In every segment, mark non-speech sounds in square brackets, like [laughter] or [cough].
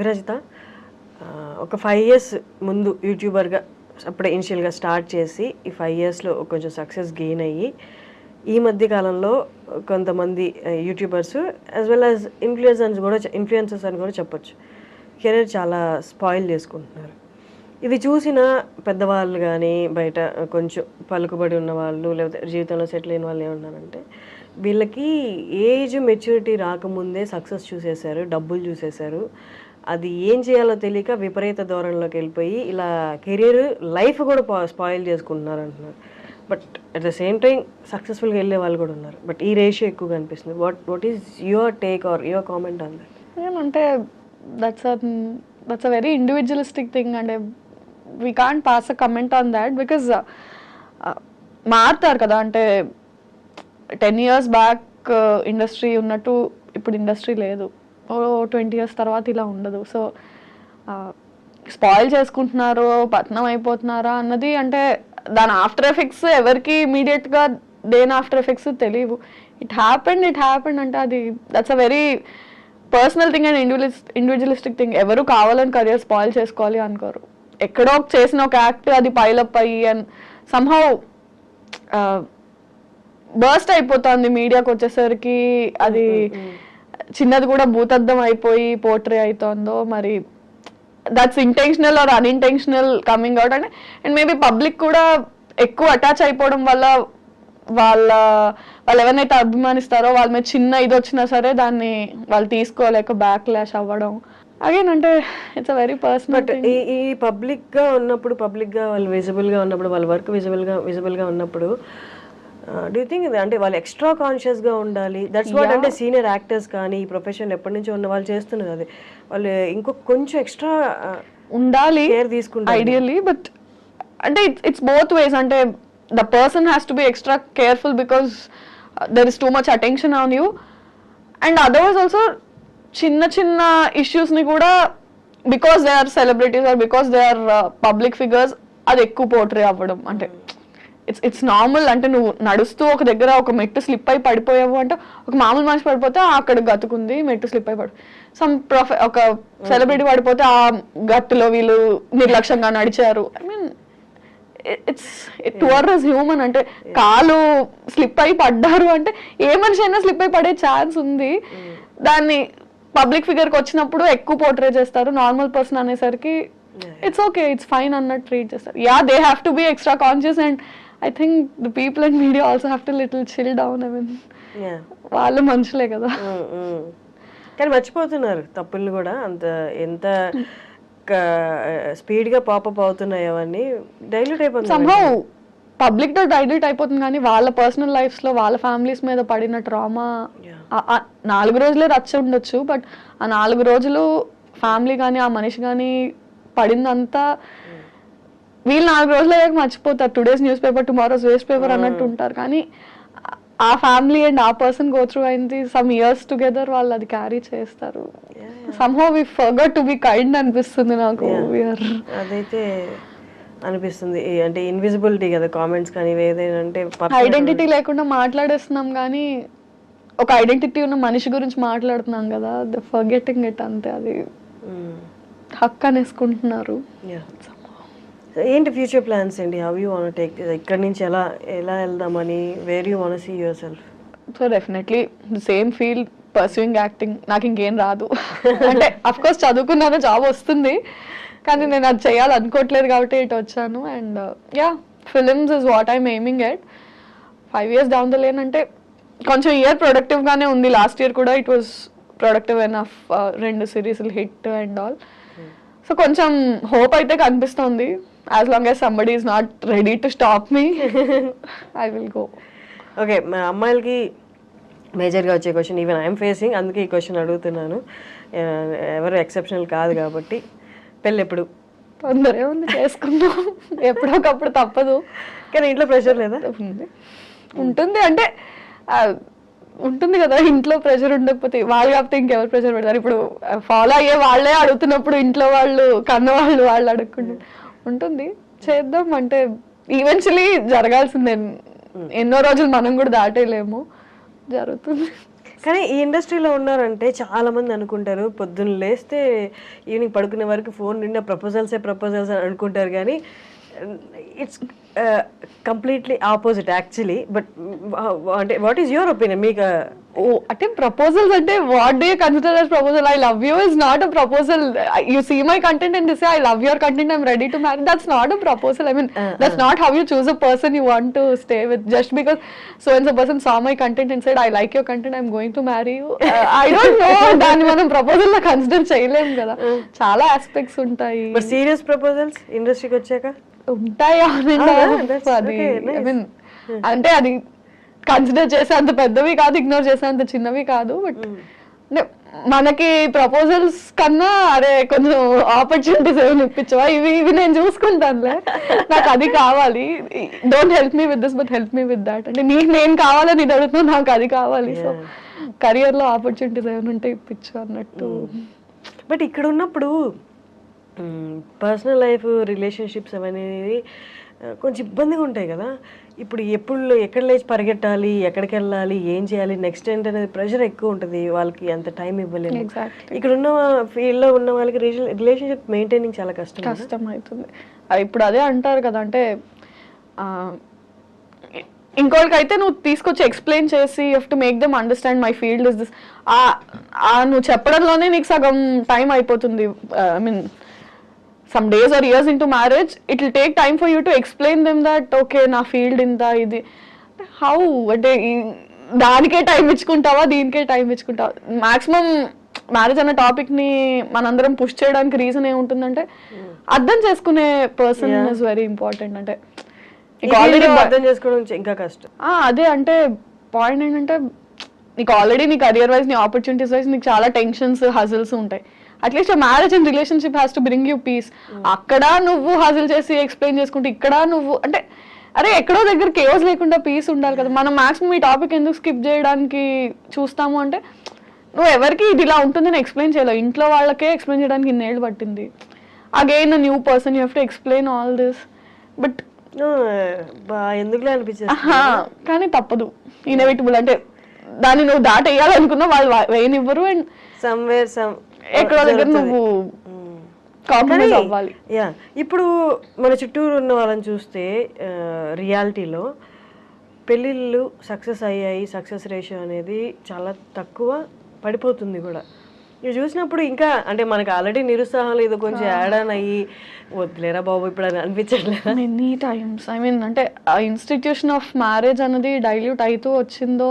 విరజిత ఒక five years ముందు యూట్యూబర్గా అప్పుడే ఇనిషియల్గా స్టార్ట్ చేసి ఈ ఫైవ్ ఇయర్స్లో కొంచెం సక్సెస్ గెయిన్ అయ్యి ఈ మధ్య కాలంలో కొంతమంది youtubers as well as influencers కూడా ఇన్ఫ్లుయెన్సర్స్ అని కూడా చెప్పొచ్చు. కెరీర్ చాలా స్పాయిల్ చేసుకుంటున్నారు. ఇది చూసిన పెద్దవాళ్ళు కానీ బయట కొంచెం పలుకుబడి ఉన్న వాళ్ళు లేకపోతే జీవితంలో సెటిల్ అయిన వాళ్ళు ఏమన్నారంటే వీళ్ళకి ఏజ్ మెచ్యూరిటీ రాకముందే సక్సెస్ చూసేశారు డబ్బులు చూసేశారు. అది ఏం చేయాలో తెలియక విపరీత ధోరణిలోకి వెళ్ళిపోయి ఇలా కెరీర్ లైఫ్ కూడా స్పాయిల్ చేసుకుంటున్నారు అంటున్నారు. But at the same time సక్సెస్ఫుల్గా వెళ్ళే వాళ్ళు కూడా ఉన్నారు. బట్ ఈ రేషియో ఎక్కువ కనిపిస్తుంది what what is your take or your comment on that? ఏమంటే that's that's a very individualistic thing. అంటే we can't pass a comment on that because మారుతారు కదా. అంటే టెన్ ఇయర్స్ బ్యాక్ ఇండస్ట్రీ ఉన్నట్టు ఇప్పుడు ఇండస్ట్రీ లేదు. ఓ ట్వంటీ ఇయర్స్ తర్వాత ఇలా ఉండదు. సో స్పాయిల్ చేసుకుంటున్నారు పట్నం అయిపోతున్నారా అన్నది అంటే దాని ఆఫ్టర్ ఎఫెక్ట్స్ ఎవరికి ఇమీడియట్గా దేని ఆఫ్టర్ ఎఫెక్ట్స్ తెలియవు. ఇట్ హ్యాపెండ్ ఇట్ హ్యాపెండ్ అంటే అది that's a very personal thing and individualis individualistic thing ఎవరు కావాలని కరియర్ స్పాయిల్ చేసుకోవాలి అనుకోరు. ఎక్కడో చేసిన ఒక యాక్ట్ అది పైలప్ అయ్యి అండ్ సంహౌ బర్స్ట్ అయిపోతుంది. మీడియాకి వచ్చేసరికి అది mm-hmm. చిన్నది కూడా భూతద్దం అయిపోయి పోర్ట్రే అవుతుందో మరి that's intentional or unintentional coming out అంటే అండ్ మేబీ పబ్లిక్ కూడా ఎక్కువ అటాచ్ అయిపోవడం వల్ల వాళ్ళ వాళ్ళు ఎవరినైతే అభిమానిస్తారో వాళ్ళ మీద చిన్న ఇది వచ్చినా సరే దాన్ని వాళ్ళు తీసుకోలేక బ్యాక్ లాష్ అవ్వడం. అగైన్ అంటే it's a very personal but ఈ ఈ పబ్లిక్గా ఉన్నప్పుడు పబ్లిక్గా వాళ్ళు విజిబుల్గా ఉన్నప్పుడు వాళ్ళ వర్క్ విజిబుల్గా విజిబుల్గా ఉన్నప్పుడు డూ థింక్ అంటే వాళ్ళు ఎక్స్ట్రా కాన్షియస్గా ఉండాలి? దట్స్ వాట్ అంటే సీనియర్ యాక్టర్స్ కానీ ఈ ప్రొఫెషన్ ఎప్పటి నుంచో ఉన్న వాళ్ళు చేస్తున్నారు అది. వాళ్ళు ఇంకొక కొంచెం ఎక్స్ట్రా ఉండాలి కేర్ తీసుకుంటారు. ఐడియల్లీ బట్ అంటే ఇట్స్ బోత్ వేస్ అంటే the person has to be extra careful because there is too much attention on you and otherwise also చిన్న చిన్న issues ని కూడా because they are celebrities or because they are public figures అది ఎక్కువ portray అవ్వడం. అంటే it's it's normal అంటే నువ్వు నడుస్తూ ఒక దగ్గర ఒక మెట్టు స్లిప్ అయి పడిపోయావు అంటే ఒక మామూలు మనిషి పడిపోతే "ఆ, అక్కడ గతుకుంది మెట్టు స్లిప్ అయి పడి. సమ్ ప్రొఫె ఒక సెలబ్రిటీ పడిపోతే ఆ గట్టులో వీళ్ళు నిర్లక్ష్యంగా నడిచారు. I mean it's towards human అంటే కాలు స్లిప్ అయి పడ్డారు అంటే ఏ మనిషి అయినా స్లిప్ అయి పడే ఛాన్స్ ఉంది. దాన్ని పబ్లిక్ ఫిగర్కి వచ్చినప్పుడు ఎక్కువ పోర్ట్రే చేస్తారు. నార్మల్ పర్సన్ అనేసరికి ఇట్స్ ఓకే ఇట్స్ ఫైన్ అన్నట్టు ట్రీట్ చేస్తారు. Yeah they have to be extra conscious and I think the people and media also have to little chill down I mean. వాళ్ళు మనుషులే కదా. Mm, mm. కానీ మర్చిపోతున్నారు తప్పుల్ని కూడా. అంత ఎంత స్పీడ్గా పాపప్ అవుతున్నాయి అవన్నీ డైల్యూట్ అయిపోతుంది సంహౌ పబ్లిక్తో డైల్యూట్ అయిపోతుంది కానీ వాళ్ళ పర్సనల్ లైఫ్స్లో వాళ్ళ ఫ్యామిలీస్ మీద పడిన ట్రామా నాలుగు రోజులే రచ్చ ఉండొచ్చు బట్ ఆ నాలుగు రోజులు ఫ్యామిలీ కానీ ఆ మనిషి కానీ పడిందంతా వీళ్ళు నాలుగు రోజులు అయ్యాక మర్చిపోతారు. Today's news paper tomorrow's waste paper అన్నట్టు ఉంటారు. కానీ ఆ ఫ్యామిలీ అండ్ ఆ పర్సన్ గో త్రూ అయింది సమ్ ఇయర్స్ టుగెదర్ వాళ్ళు అది క్యారీ చేస్తారు. Somehow we forgot to be kind అనిపిస్తుంది నాకు. అదైతే అనిపిస్తుంది. అంటే ఇన్విజిబిలిటీ కదా కామెంట్స్ కానీ ఏదైనా అంటే ఐడెంటిటీ లేకుండా మాట్లాడేస్తున్నాం కానీ ఒక ఐడెంటిటీ ఉన్న మనిషి గురించి మాట్లాడుతున్నాం కదా ఫర్గెటింగ్ ఇట్ అంతే అది. హక్ అనేసుకుంటున్నారు. ఏంటి ఫ్యూచర్ ప్లాన్స్ అండి హౌ యూ వాన్ టేక్ ఇక్కడ నుంచి ఎలా ఎలా వెళ్దామని? Where you want see yourself so definitely same field pursuing acting నాకు ఇంకేం రాదు. [laughs] అంటే అఫ్ కోర్స్ చదువుకున్నాను జాబ్ వస్తుంది. కానీ నేను అది చేయాలనుకోవట్లేదు కాబట్టి ఇటు వచ్చాను. And yeah films is what I'm aiming at five years down the lane అంటే కొంచెం ఇయర్ ప్రొడక్టివ్గానే ఉంది. లాస్ట్ ఇయర్ కూడా ఇట్ వాస్ ప్రొడక్టివ్ ఎనఫ్ రెండు సిరీస్లు హిట్ అండ్ ఆల్ సో కొంచెం హోప్ అయితే కనిపిస్తుంది. As long as somebody is not ready to stop me I will go okay మా అమ్మాయిలకి మేజర్గా వచ్చే క్వశ్చన్ ఈవెన్ ఐఎమ్ ఫేసింగ్ అందుకే ఈ క్వశ్చన్ అడుగుతున్నాను. ఎవరు ఎక్సెప్షనల్ కాదు కాబట్టి. పెళ్ళి ఎప్పుడు? తొందరే ఉంది చేసుకుందాం. [laughs] ఎప్పుడొకప్పుడు తప్పదు. కానీ ఇంట్లో ప్రెషర్ లేదా? ఉంది. ఉంటుంది అంటే ఉంటుంది కదా ఇంట్లో ప్రెషర్ ఉండకపోతే. వాళ్ళు కాకపోతే ఇంకెవరు ప్రెషర్ పెడతారు. ఇప్పుడు ఫాలో అయ్యే వాళ్ళే అడుగుతున్నప్పుడు ఇంట్లో వాళ్ళు కన్న వాళ్ళు వాళ్ళు అడగకుండా ఉంటుంది. చేద్దాం అంటే ఈవెన్చువలీ జరగాల్సిందే. ఎన్నో రోజులు మనం కూడా దాటేయలేము జరుగుతుంది. కానీ ఈ ఇండస్ట్రీలో ఉన్నారంటే చాలా మంది అనుకుంటారు పొద్దున్న లేస్తే ఈవినింగ్ పడుకునే వరకు ఫోన్ నిండా ప్రపోజల్సే ప్రపోజల్స్ అని అనుకుంటారు కానీ it's completely opposite actually but అంటే వాట్ ఈస్ యువర్ ఒపీనియన్ మీకు ఓ అంటే ప్రపోజల్స్ అంటే what do consider as proposal I love you is not a proposal you see my content and say I love your content I'm ready to marry that's not a proposal I mean that's not how you choose a person you want to stay with just because someone's a person saw my content and said I like your content I'm going to marry you I don't know దాన్ని మనం ప్రపోజల్లో consider చేయలేం కదా. చాలా aspects ఉంటాయి. Serious proposals ఇండస్ట్రీకి వచ్చాక ఉంటాయి. Mean అంటే అది కన్సిడర్ చేసే అంత పెద్దవి కాదు ఇగ్నోర్ చేసే అంత చిన్నవి కాదు బట్ అంటే మనకి ప్రపోజల్స్ కన్నా అరే కొంచెం ఆపర్చునిటీస్ ఏమైనా ఇప్పించవా? ఇవి ఇవి నేను చూసుకుంటానులే. నాకు అది కావాలి. Don't help me with this but help me with that అంటే నీకు నేను కావాలని ఇది అడుగుతున్నా నాకు అది కావాలి. సో కెరియర్లో ఆపర్చునిటీస్ ఏమైనా ఉంటే ఇప్పించు అన్నట్టు. బట్ ఇక్కడ ఉన్నప్పుడు పర్సనల్ లైఫ్ రిలేషన్షిప్స్ అనేది ఆ, కొంచెం ఇబ్బందిగా ఉంటాయి కదా. ఇప్పుడు ఎప్పుడు ఎక్కడ లేచి పరిగెట్టాలి ఎక్కడికి వెళ్ళాలి ఏం చేయాలి నెక్స్ట్ ఏంటనేది ప్రెషర్ ఎక్కువ ఉంటుంది వాళ్ళకి అంత టైం Exactly. ఇక్కడ ఉన్న ఫీల్డ్లో ఉన్న వాళ్ళకి రిలేషన్షిప్ మెయింటైనింగ్ చాలా కష్టం. కష్టం అవుతుంది ఇప్పుడు అదే అంటారు కదా అంటే ఆ, ఇంకోటికైతే నువ్వు తీసుకొచ్చి ఎక్స్ప్లెయిన్ చేసి you to make them understand my field is this నువ్వు చెప్పడంలోనే నీకు సగం టైం అయిపోతుంది. I mean some days or years into marriage it will take time for you to explain them that okay నా ఫీల్డ్ ఇంత ఇది. How అంటే దానికే టైం ఇచ్చుకుంటావా? దీనికే టైం ఇచ్చుకుంటావా? మాక్సిమం మ్యారేజ్ అనే టాపిక్ని మనందరం పుష్ చేయడానికి రీజన్ ఏముంటుందంటే అర్థం చేసుకునే పర్సన్ ఇస్ వెరీ ఇంపార్టెంట్ అంటే అర్థం చేసుకోవడం ఇంకా కష్టం. అదే అంటే పాయింట్ ఏంటంటే నీకు ఆల్రెడీ నీ కెరియర్ వైజ్ నీ ఆపర్చునిటీస్ వైజ్ నీకు చాలా టెన్షన్స్ హజిల్స్ ఉంటాయి. At least marriage and relationship has to bring you peace అక్కడ నువ్వు హజిల్ చేసి ఎక్స్ప్లెయిన్ చేసుకుంటే ఇక్కడ నువ్వు అంటే అరే ఎక్కడో దగ్గర కేవస్ లేకుండా పీస్ ఉండాలి కదా. మనం మాక్సిమం ఈ టాపిక్ ఎందుకు స్కిప్ చేయడానికి చూస్తాము అంటే నువ్వు ఎవరికి ఇది ఇలా ఉంటుందని ఎక్స్ప్లెయిన్ చేయలేవు ఇంట్లో వాళ్ళకే ఎక్స్ప్లెయిన్ చేయడానికి ఇన్నేళ్ళు పట్టింది. Again new person you have to explain all this but ఎందుకులే అనిపించేది కానీ తప్పదు. ఇన్ఎవిటబుల్ అంటే దాన్ని నువ్వు దాటేయాలనుకున్నా వాళ్ళు వేయనివ్వరు. అండ్ సమ్వేర్ సమ్ ఎక్కడో దగ్గర నువ్వు కాంప్రమైజ్ అవ్వాలి. యా ఇప్పుడు మన చుట్టూరు ఉన్న వాళ్ళని చూస్తే రియాలిటీలో పెళ్ళిళ్ళు సక్సెస్ అయ్యాయి సక్సెస్ రేషియో అనేది చాలా తక్కువ పడిపోతుంది కూడా. ఇవి చూసినప్పుడు ఇంకా అంటే మనకి ఆల్రెడీ నిరుత్సాహం లేదు కొంచెం యాడ్ ఆన్ అయ్యి వద్దులేరా బాబు ఇప్పుడు అని అనిపించట్లేదు? మెనీ టైమ్స్ ఐ మీన్ అంటే ఆ ఇన్స్టిట్యూషన్ ఆఫ్ మ్యారేజ్ అనేది డైల్యూట్ అవుతూ వచ్చిందో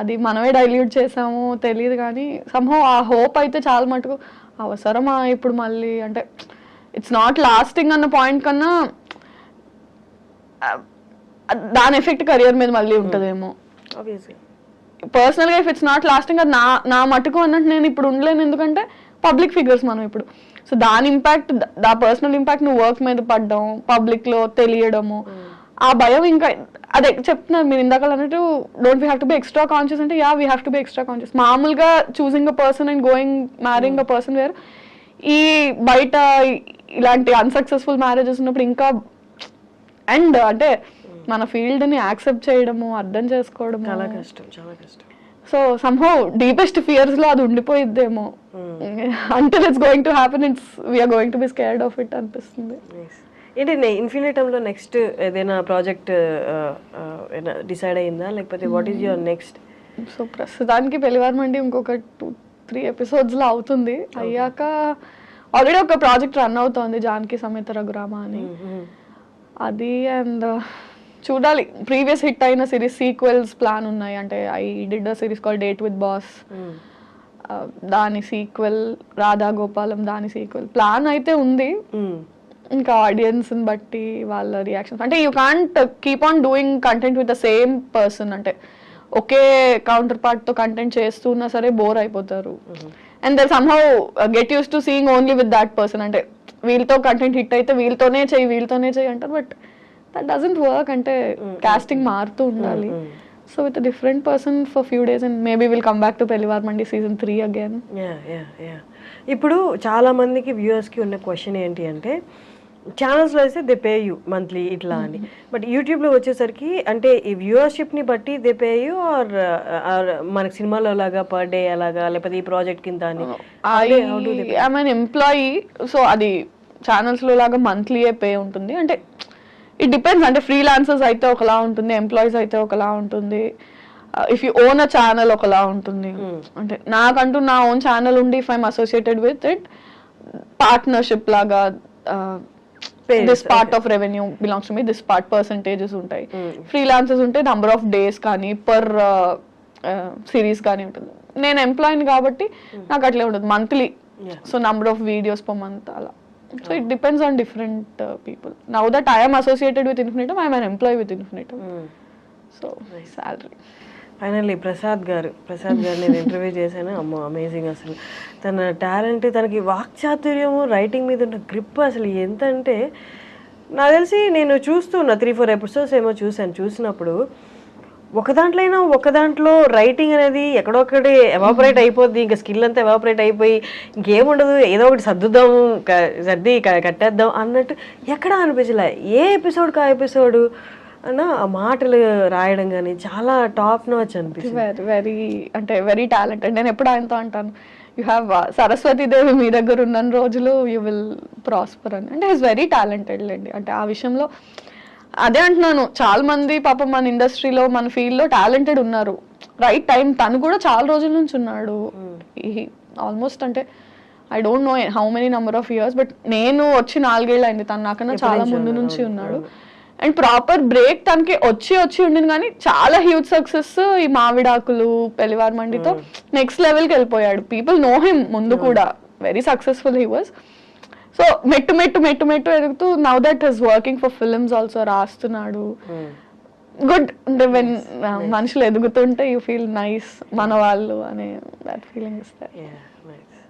అది మనమే డైల్యూట్ చేసామో తెలియదు కానీ సంహో ఆ హోప్ అయితే చాలా మటుకు అవసరమా ఇప్పుడు మళ్ళీ? అంటే ఇట్స్ నాట్ లాస్టింగ్ అన్న పాయింట్ కన్నా దాని ఎఫెక్ట్ కెరియర్ మీద మళ్ళీ ఉంటుందేమో. ఆబ్వియస్గా పర్సనల్గా ఇఫ్ ఇట్స్ నాట్ లాస్టింగ్ అది నా నా మటుకు అన్నట్టు నేను ఇప్పుడు ఉండలేను. ఎందుకంటే పబ్లిక్ ఫిగర్స్ మనం ఇప్పుడు. సో దాని ఇంపాక్ట్ దా పర్సనల్ ఇంపాక్ట్ నువ్వు వర్క్ మీద పడ్డం పబ్లిక్లో తెలియడము ఆ భయం ఇంకా అదే చెప్తున్నారు మీరు ఇందాక అన్నట్టు don't we have to be extra conscious అంటే yeah we have to be extra conscious మామూలుగా choosing a person and going marrying a person where. ఈ బయట ఇలాంటి అన్సక్సెస్ఫుల్ మ్యారేజెస్ ఉన్నప్పుడు ఇంకా అండ్ అంటే మన ఫీల్డ్ని యాక్సెప్ట్ చేయడము అర్థం చేసుకోవడము. చాలా కష్టం చాలా కష్టం. సో సంహౌ డీపెస్ట్ ఫియర్స్లో అది ఉండిపోయిద్దేమో. అంటే it's going to happen it's we're going to be scared of it అనిపిస్తుంది. ఏంటి ఇన్ఫినిటంలో నెక్స్ట్ ఏదైనా ప్రాజెక్ట్ డిసైడ్ అయిందా లేకపోతే what is your next so ప్రస్తుతానికి పెళ్ళివారమండి ఇంకొక టూ త్రీ ఎపిసోడ్స్లో అవుతుంది. అయ్యాక ఆల్రెడీ ఒక ప్రాజెక్ట్ రన్ అవుతోంది జానకి సమేత రఘురామ అని. అది అండ్ చూడాలి. ప్రీవియస్ హిట్ అయిన సిరీస్ సీక్వెల్స్ ప్లాన్ ఉన్నాయి. అంటే I did a series call date with boss దాని సీక్వెల్ రాధా గోపాలం దాని సీక్వెల్ ప్లాన్ అయితే ఉంది. ఇంకా ఆడియన్స్ బట్టి వాళ్ళ రియాక్షన్స్ అంటే you can't keep on doing content with the same person అంటే ఒకే కౌంటర్ పార్ట్తో కంటెంట్ చేస్తున్నా సరే బోర్ అయిపోతారు. And they're somehow get used to seeing only with that person అంటే వీళ్ళతో కంటెంట్ హిట్ అయితే వీళ్ళతోనే చెయ్యి వీళ్ళతోనే చెయ్యి అంటారు. బట్ దట్ డజంట్ వర్క్ అంటే కాస్టింగ్ మారుతూ ఉండాలి. So with different person for few days and maybe will come back to Pellivaramandi season three again ఇప్పుడు చాలా మందికి వ్యూవర్స్కి ఉన్న క్వశ్చన్ ఏంటి అంటే ఛానల్స్లో అయితే దే పే యూ మంత్లీ ఇట్లా అని. బట్ యూట్యూబ్లో వచ్చేసరికి అంటే ఈ వ్యూవర్షిప్ని బట్టి దే పే యూ ఆర్ మనకి సినిమాలో లాగా పర్ డే అలాగా లేకపోతే ఈ ప్రాజెక్ట్ కింద అని? I I'm an employee so అది ఛానల్స్లో లాగా మంత్లీ పే ఉంటుంది. అంటే ఇట్ డిపెండ్స్ అంటే ఫ్రీలాన్సర్స్ అయితే ఒకలా ఉంటుంది ఎంప్లాయీస్ అయితే ఒకలా ఉంటుంది. If you own a channel ఒకలా ఉంటుంది. అంటే నాకంటూ నా ఓన్ ఛానల్ ఉండి if I'm associated with it partnership లాగా this part of revenue belongs to me this part percentages ఉంటాయి. ఫ్రీలాన్సర్స్ ఉంటే నంబర్ ఆఫ్ డేస్ కానీ పర్ సిరీస్ కానీ ఉంటుంది. నేను ఎంప్లాయీని కాబట్టి నాకు అట్లే ఉంటుంది monthly. So number of videos per month అలా. So it depends on different people now that I'm associated with Infinitum I'm an employee with Infinitum so salary finally Prasad garu Prasad garu నేను interview చేశాను. అమ్మో amazing అసలు. తన talent తనకి వాక్చాతుర్యము writing మీద ఉన్న grip అసలు ఎంత అంటే నాకు తెలిసి నేను చూస్తున్న త్రీ ఫోర్ ఎపిసోడ్స్ ఏమో చూశాను. చూసినప్పుడు ఒక దాంట్లో అయినా ఒక దాంట్లో రైటింగ్ అనేది ఎక్కడొక్కడే ఎవాపరేట్ అయిపోద్ది. ఇంకా స్కిల్ అంతా ఎవాపరేట్ అయిపోయి ఇంకేముండదు. ఏదో ఒకటి సర్దుద్దాం సర్ది కట్టేద్దాం అన్నట్టు ఎక్కడ అనిపించలే. ఏ ఎపిసోడ్కి ఆ ఎపిసోడ్ అన్న ఆ మాటలు రాయడం కానీ చాలా టాప్ నాచ్ అనిపించింది వెరీ వెరీ అంటే వెరీ టాలెంటెడ్ నేను ఎప్పుడు ఆయనతో అంటాను యూ హ్యావ్ సరస్వతి దేవి మీ దగ్గర ఉన్న రోజులు యూ విల్ ప్రాస్పర్ అని. అంటే ఈస్ వెరీ టాలెంటెడ్ లేండి. అంటే ఆ విషయంలో అదే అంటున్నాను చాలా మంది పాపం మన ఇండస్ట్రీలో మన ఫీల్డ్లో టాలెంటెడ్ ఉన్నారు. రైట్ టైం తను కూడా చాలా రోజుల నుంచి ఉన్నాడు. ఆల్మోస్ట్ అంటే I don't know how many number of years but నేను వచ్చి నాలుగేళ్ళు అయింది తను. నాకన్నా చాలా ముందు నుంచి ఉన్నాడు. అండ్ ప్రాపర్ బ్రేక్ తనకి వచ్చి వచ్చి ఉండింది కానీ చాలా హ్యూజ్ సక్సెస్ ఈ మావిడాకులు పెళ్ళివార్ మండితో నెక్స్ట్ లెవెల్కి వెళ్ళిపోయాడు. పీపుల్ నో హిమ్ ముందు కూడా. Very successful he was so మెట్టు మెట్టు మెట్టు మెట్టు ఎదుగుతూ now that he's working for films also రాస్తున్నాడు. గుడ్ అంటే వెన్ మనుషులు ఎదుగుతుంటే యూ ఫీల్ నైస్ మన వాళ్ళు అనే దట్ ఫీలింగ్ ఇస్తారు.